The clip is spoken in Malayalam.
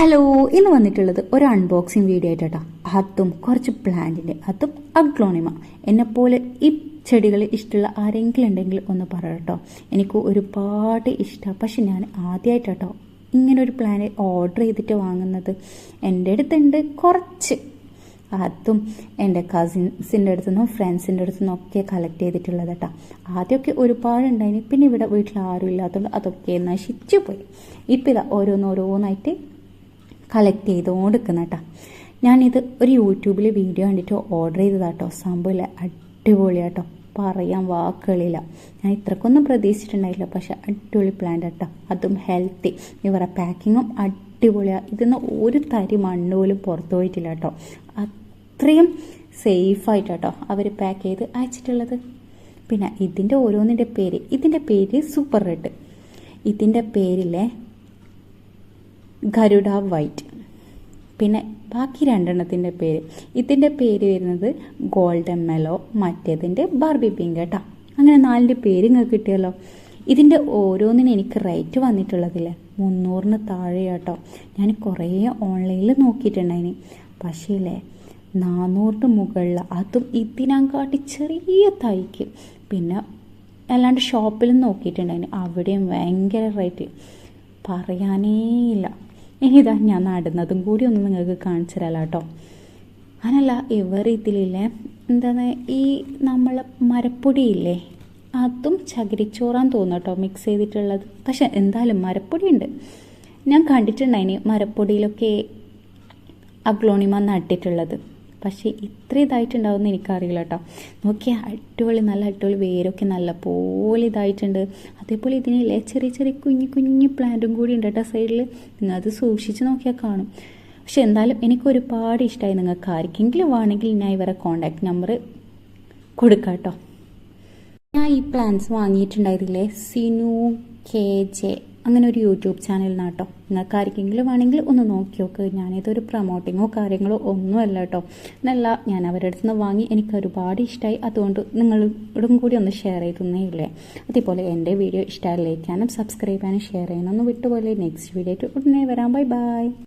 ഹലോ ഇന്ന് വന്നിട്ടുള്ളത് ഒരു അൺബോക്സിങ് വീഡിയോ ആയിട്ടാ അതും കുറച്ച് പ്ലാന്റിന്റെ അതും അഗ്ലോണിമ. എന്നെപ്പോലെ ഈ ചെടികൾ ഇഷ്ടമുള്ള ആരെങ്കിലും ഉണ്ടെങ്കിൽ ഒന്ന് പറയട്ടോ. എനിക്ക് ഒരുപാട് ഇഷ്ടമാണ് പക്ഷെ ഞാൻ ആദ്യമായിട്ടോ ഇങ്ങനെ ഒരു പ്ലാന്റ് ഓർഡർ ചെയ്തിട്ട് വാങ്ങുന്നത്. എന്റെ അടുത്തുണ്ട് കുറച്ച്. അതും എന്റെ കസിൻസിന്റെ അടുത്തു നിന്നും ഫ്രണ്ട്സിന്റെ അടുത്തു നിന്നും ഒക്കെ കളക്ട് ചെയ്തിട്ടുള്ളത് കേട്ടോ ആദ്യമൊക്കെ ഉണ്ടായിരുന്നു പിന്നെ ഇവിടെ വീട്ടിൽ ആരും ഇല്ലാത്തതുകൊണ്ട് അതൊക്കെ നശിച്ചു പോയി. ഇപ്പം ഇതാ ഓരോന്നോരോന്നായിട്ട് കളക്ട് ചെയ്തുകൊണ്ട് നിൽക്കുന്ന കേട്ടോ ഞാനിത് ഒരു യൂട്യൂബിൽ വീഡിയോ കണ്ടിട്ട് ഓർഡർ ചെയ്തതാട്ടോ. സംഭവമില്ല അടിപൊളിയാട്ടോ. പറയാൻ വാക്കുകളില്ല. ഞാൻ ഇത്രക്കൊന്നും പ്രതീക്ഷിച്ചിട്ടുണ്ടായില്ല. പക്ഷെ അടിപൊളി പ്ലാന്റ് കേട്ടോ അതും ഹെൽത്തി ഇവരുടെ പാക്കിങ്ങും അടിപൊളിയാണ് ഇതിന്ന് ഒരു തരി മണ്ണ് പോലും പുറത്തു പോയിട്ടില്ല കേട്ടോ അത്രയും സേഫായിട്ട് കേട്ടോ അവർ പാക്ക് ചെയ്ത് അയച്ചിട്ടുള്ളത്. പിന്നെ ഇതിന്റെ ഓരോന്നിന്റെ പേര്. ഇതിന്റെ പേര് സൂപ്പർ റെഡ് ഇതിന്റെ പേരിലെ ഗരുഡ വൈറ്റ്. പിന്നെ ബാക്കി രണ്ടെണ്ണത്തിന്റെ പേര്. ഇതിന്റെ പേര് വരുന്നത് ഗോൾഡൻ മെലോ മറ്റേതിന്റെ ബാർബി പിങ്ക് കേട്ടോ അങ്ങനെ നാലിന്റെ പേര് നിങ്ങൾക്ക് കിട്ടിയല്ലോ. ഇതിന്റെ ഓരോന്നിനും എനിക്ക് റേറ്റ് വന്നിട്ടുള്ളതില്ലേ മുന്നൂറിന് താഴെ കേട്ടോ ഞാൻ കുറേ ഓൺലൈനിൽ നോക്കിയിട്ടുണ്ടായിന്. പക്ഷേ ഇല്ലേ നാനൂറിന് മുകളിൽ അതും ഇതിനെക്കാട്ടി ചെറിയ തൈക്ക്. പിന്നെ അല്ലാണ്ട് ഷോപ്പിലും നോക്കിയിട്ടുണ്ടായിന്. അവിടെയും ഭയങ്കര റേറ്റ്. പറയാനേ ഇല്ല. ഇതാ ഞാൻ നടുന്നതും കൂടി ഒന്ന് നിങ്ങൾക്ക് കാണിച്ചു തരാം കേട്ടോ അങ്ങനല്ല ഇവർ ഇതിലില്ലേ എന്താണ് ഈ നമ്മൾ മരപ്പൊടിയില്ലേ അതും ചകിരിച്ചോറാൻ തോന്നും കേട്ടോ മിക്സ് ചെയ്തിട്ടുള്ളത്. പക്ഷെ എന്തായാലും മരപ്പൊടി ഉണ്ട് ഞാൻ കണ്ടിട്ടുണ്ടായിന് മരപ്പൊടിയിലൊക്കെ അഗ്ലോണിമ നട്ടിട്ടുള്ളത്. പക്ഷേ ഇത്ര ഇതായിട്ടുണ്ടാവും എന്ന് എനിക്കറിയില്ല കേട്ടോ. നോക്കിയാൽ അടിപൊളി നല്ല അടിപൊളി വേരൊക്കെ നല്ല പോലെ ഇതായിട്ടുണ്ട്. അതേപോലെ ഇതിനില്ലേ ചെറിയ ചെറിയ കുഞ്ഞു കുഞ്ഞു പ്ലാന്റും കൂടി ഉണ്ട് കേട്ടോ സൈഡിൽ നിങ്ങൾ അത് സൂക്ഷിച്ച് നോക്കിയാൽ കാണും. പക്ഷെ എന്തായാലും എനിക്ക് ഒരുപാട് ഇഷ്ടമായി നിങ്ങൾക്ക് ആർക്കെങ്കിലും വേണമെങ്കിൽ ഞാൻ ഇവരെ കോണ്ടാക്ട് നമ്പർ കൊടുക്കാം കേട്ടോ. ഞാൻ ഈ പ്ലാൻസ് വാങ്ങിയിട്ടുണ്ടായിരുന്നില്ലേ? സിനു കെ ജെ അങ്ങനെ ഒരു യൂട്യൂബ് ചാനലിനാണ് കേട്ടോ നിങ്ങൾക്ക് ആർക്കെങ്കിലും വേണമെങ്കിൽ ഒന്ന് നോക്കി നോക്ക് ഞാനിതൊരു പ്രൊമോട്ടിങ്ങോ കാര്യങ്ങളോ ഒന്നുമല്ല കേട്ടോ. എന്നല്ല ഞാൻ അവരുടെ അടുത്ത് നിന്ന് വാങ്ങി എനിക്ക് ഒരുപാട് ഇഷ്ടമായി അതുകൊണ്ട് നിങ്ങളോടും കൂടി ഒന്ന് ഷെയർ ചെയ്തേ ഇല്ലേ അതേപോലെ എന്റെ വീഡിയോ ഇഷ്ടമായി ലൈക്ക് ചെയ്യാനും സബ്സ്ക്രൈബ് ചെയ്യാനും ഷെയർ ചെയ്യാനൊന്നും വിട്ടുപോലെ നെക്സ്റ്റ് വീഡിയോ ഉടനെ വരാം. Bye bye